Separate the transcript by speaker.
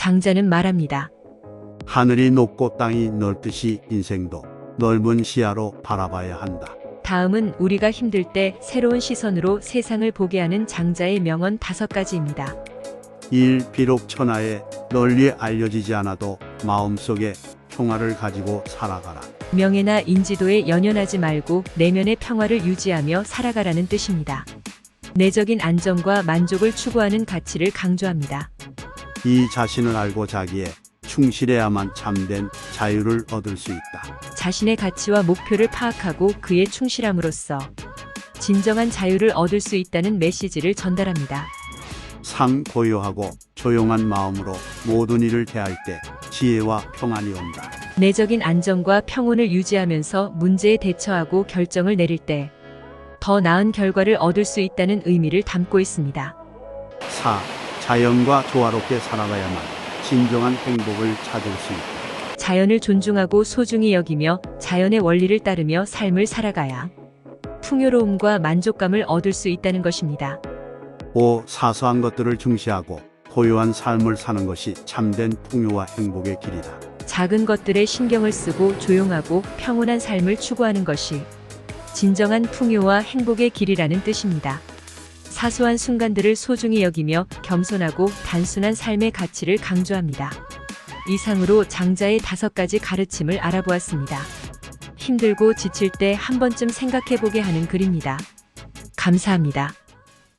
Speaker 1: 장자는 말합니다.
Speaker 2: 하늘이 높고 땅이 넓듯이 인생도 넓은 시야로 바라봐야 한다.
Speaker 1: 다음은 우리가 힘들 때 새로운 시선으로 세상을 보게 하는 장자의 명언 다섯 가지입니다.
Speaker 2: 1. 비록 천하에 널리 알려지지 않아도 마음속에 평화를 가지고 살아가라.
Speaker 1: 명예나 인지도에 연연하지 말고 내면의 평화를 유지하며 살아가라는 뜻입니다. 내적인 안정과 만족을 추구하는 가치를 강조합니다.
Speaker 2: 이 자신을 알고 자기에 충실해야만 참된 자유를 얻을 수 있다.
Speaker 1: 자신의 가치와 목표를 파악하고 그에 충실함으로써 진정한 자유를 얻을 수 있다는 메시지를 전달합니다.
Speaker 2: 상 고요하고 조용한 마음으로 모든 일을 대할 때 지혜와 평안이 온다.
Speaker 1: 내적인 안정과 평온을 유지하면서 문제에 대처하고 결정을 내릴 때 더 나은 결과를 얻을 수 있다는 의미를 담고 있습니다.
Speaker 2: 4. 자연과 조화롭게 살아가야만 진정한 행복을 찾을 수 있다.
Speaker 1: 자연을 존중하고 소중히 여기며 자연의 원리를 따르며 삶을 살아가야 풍요로움과 만족감을 얻을 수 있다는 것입니다.
Speaker 2: 5. 사소한 것들을 중시하고 고요한 삶을 사는 것이 참된 풍요와 행복의 길이다.
Speaker 1: 작은 것들에 신경을 쓰고 조용하고 평온한 삶을 추구하는 것이 진정한 풍요와 행복의 길이라는 뜻입니다. 사소한 순간들을 소중히 여기며 겸손하고 단순한 삶의 가치를 강조합니다. 이상으로 장자의 다섯 가지 가르침을 알아보았습니다. 힘들고 지칠 때 한 번쯤 생각해보게 하는 글입니다. 감사합니다.